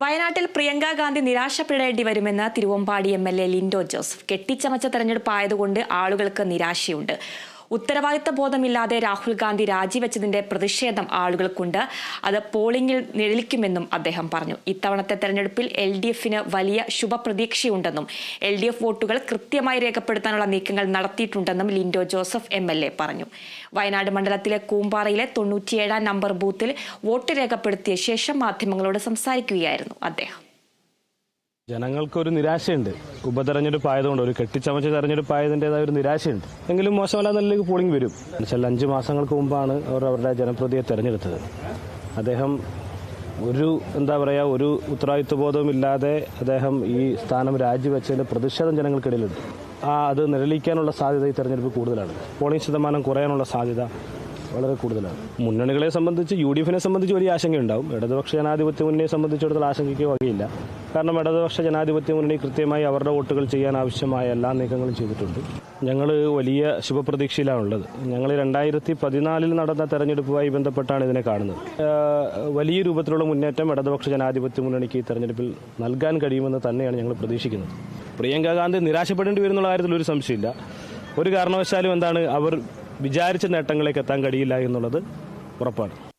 വയനാട്ടിൽ പ്രിയങ്ക ഗാന്ധി നിരാശപ്പെടേണ്ടി വരുമെന്ന് Thiruvambady M L A Linto Joseph കെട്ടിച്ചമച്ച തെരഞ്ഞെടുപ്പായതുകൊണ്ട് ആളുകൾക്ക് നിരാശയുണ്ട്. ഉത്തരവാദിത്ത ബോധമില്ലാതെ രാഹുൽ ഗാന്ധി രാജിവെച്ചതിന്റെ പ്രതിഷേധം ആളുകൾക്കുണ്ട്. അത് പോളിംഗിൽ നിഴലിക്കുമെന്നും അദ്ദേഹം പറഞ്ഞു. ഇത്തവണത്തെ തെരഞ്ഞെടുപ്പിൽ എൽ ഡി എഫിന് വലിയ ശുഭപ്രതീക്ഷയുണ്ടെന്നും എൽ ഡി എഫ് വോട്ടുകൾ കൃത്യമായി രേഖപ്പെടുത്താനുള്ള നീക്കങ്ങൾ നടത്തിയിട്ടുണ്ടെന്നും Linto Joseph M L A പറഞ്ഞു. വയനാട് മണ്ഡലത്തിലെ കൂമ്പാറയിലെ തൊണ്ണൂറ്റിയേഴാം നമ്പർ ബൂത്തിൽ വോട്ട് രേഖപ്പെടുത്തിയ ശേഷം മാധ്യമങ്ങളോട് സംസാരിക്കുകയായിരുന്നു അദ്ദേഹം. ജനങ്ങൾക്കൊരു നിരാശയുണ്ട്. ഉപതെരഞ്ഞെടുപ്പ് ആയതുകൊണ്ട് ഒരു കെട്ടിച്ചമച്ച തെരഞ്ഞെടുപ്പ് ആയതിന്റെതായ ഒരു നിരാശയുണ്ട്. എങ്കിലും മോശമല്ലാത്ത നിലയിലേക്ക് പോളിംഗ് വരും. എന്നുവെച്ചാൽ അഞ്ച് മാസങ്ങൾക്ക് മുമ്പാണ് അവർ അവരുടെ ജനപ്രതിയെ തെരഞ്ഞെടുത്തത്. അദ്ദേഹം ഒരു എന്താ പറയുക ഒരു ഉത്തരവാദിത്വബോധവും ഇല്ലാതെ അദ്ദേഹം ഈ സ്ഥാനം രാജിവെച്ചതിന്റെ പ്രതിഷേധം ജനങ്ങൾക്കിടയിലുണ്ട്. ആ അത് നിഴലിക്കാനുള്ള സാധ്യത ഈ തെരഞ്ഞെടുപ്പ് കൂടുതലാണ്. പോളിംഗ് ശതമാനം കുറയാനുള്ള സാധ്യത വളരെ കൂടുതലാണ്. മുന്നണികളെ സംബന്ധിച്ച് യു ഡി എഫിനെ സംബന്ധിച്ച് വലിയ ആശങ്കയുണ്ടാവും. ഇടതുപക്ഷ ജനാധിപത്യ മുന്നണിയെ സംബന്ധിച്ചിടത്തോളം ആശങ്കയ്ക്ക് വകയില്ല. കാരണം ഇടതുപക്ഷ ജനാധിപത്യ മുന്നണി കൃത്യമായി അവരുടെ വോട്ടുകൾ ചെയ്യാൻ ആവശ്യമായ എല്ലാ നീക്കങ്ങളും ചെയ്തിട്ടുണ്ട്. ഞങ്ങൾ വലിയ ശുഭപ്രതീക്ഷയിലാണുള്ളത്. ഞങ്ങൾ രണ്ടായിരത്തി പതിനാലിൽ നടന്ന തെരഞ്ഞെടുപ്പുമായി ബന്ധപ്പെട്ടാണ് ഇതിനെ കാണുന്നത്. വലിയ രൂപത്തിലുള്ള മുന്നേറ്റം ഇടതുപക്ഷ ജനാധിപത്യ മുന്നണിക്ക് ഈ തെരഞ്ഞെടുപ്പിൽ നൽകാൻ കഴിയുമെന്ന് തന്നെയാണ് ഞങ്ങൾ പ്രതീക്ഷിക്കുന്നത്. പ്രിയങ്ക ഗാന്ധി നിരാശപ്പെടേണ്ടി വരുന്നുള്ള കാര്യത്തിൽ ഒരു സംശയമില്ല. ഒരു കാരണവശാലും എന്താണ് അവർ വിചാരിച്ച നേട്ടങ്ങളിലേക്ക് എത്താൻ കഴിയില്ല എന്നുള്ളത് ഉറപ്പാണ്.